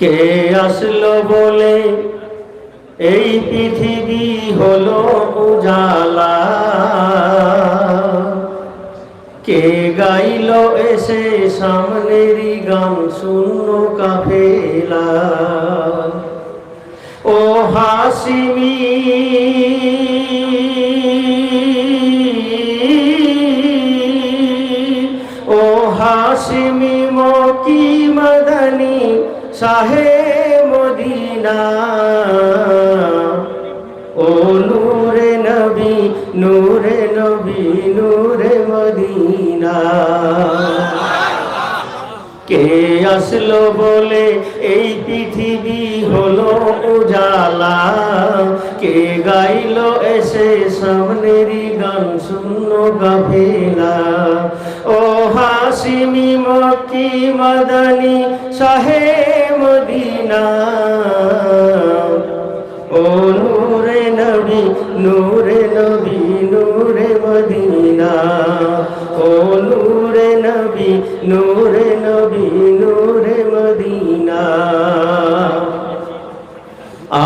কে আসলো বলে, এই পৃথিবী হলো উজালা কে গাইল এসে সামনেরই গান শূন্য কাফেলা? ও হাসিমি ও হাসিমি মকি মদনী শাহে মদিনা, ও নূরে নবী নূরে নবী, নূরে মদিনা। কে আসলো বলে এই পৃথিবী হলো উজালা। কে গাইল এসে সামনেরই গান শূন্য গাফেলা ও হাসিমি মক্কি মদনী শাহে মদিনা। ও নূরে নবী নূরে নবী, নূরে মদিনা। ও নূরে নবী নূরে নবী, নূরে মদিনা।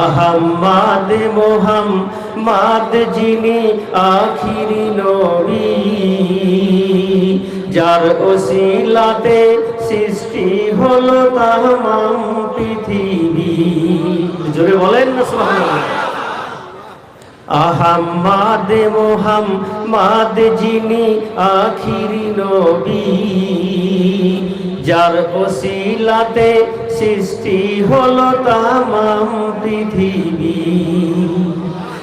আহম্মাদ মোহাম্মদ যিনি আখিরি নবী। যার ওসিলাতে সৃষ্টি হলো তামাম পৃথিবী। জোরে বলেন না, সুবহানাল্লাহ। আহাম্মাদ মোহাম্মদ যিনি আখিরি নবী। যার ওসিলাতে সৃষ্টি হলো তামাম পৃথিবী।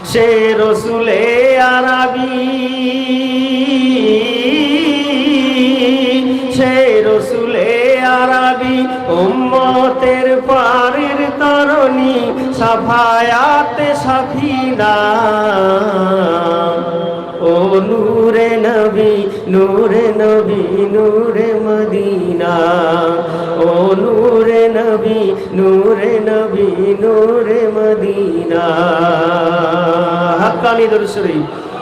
সে রসুলে আরবি উম্মতের পারের তরণী সাফায়াতে সাফিনা। ও নূরে নবী নূরে নবী, নূরে মদিনা। ও নূরে নবী নূরে নবী, নূরে মদিনা। হাক্কানি দরুদ শরীফ।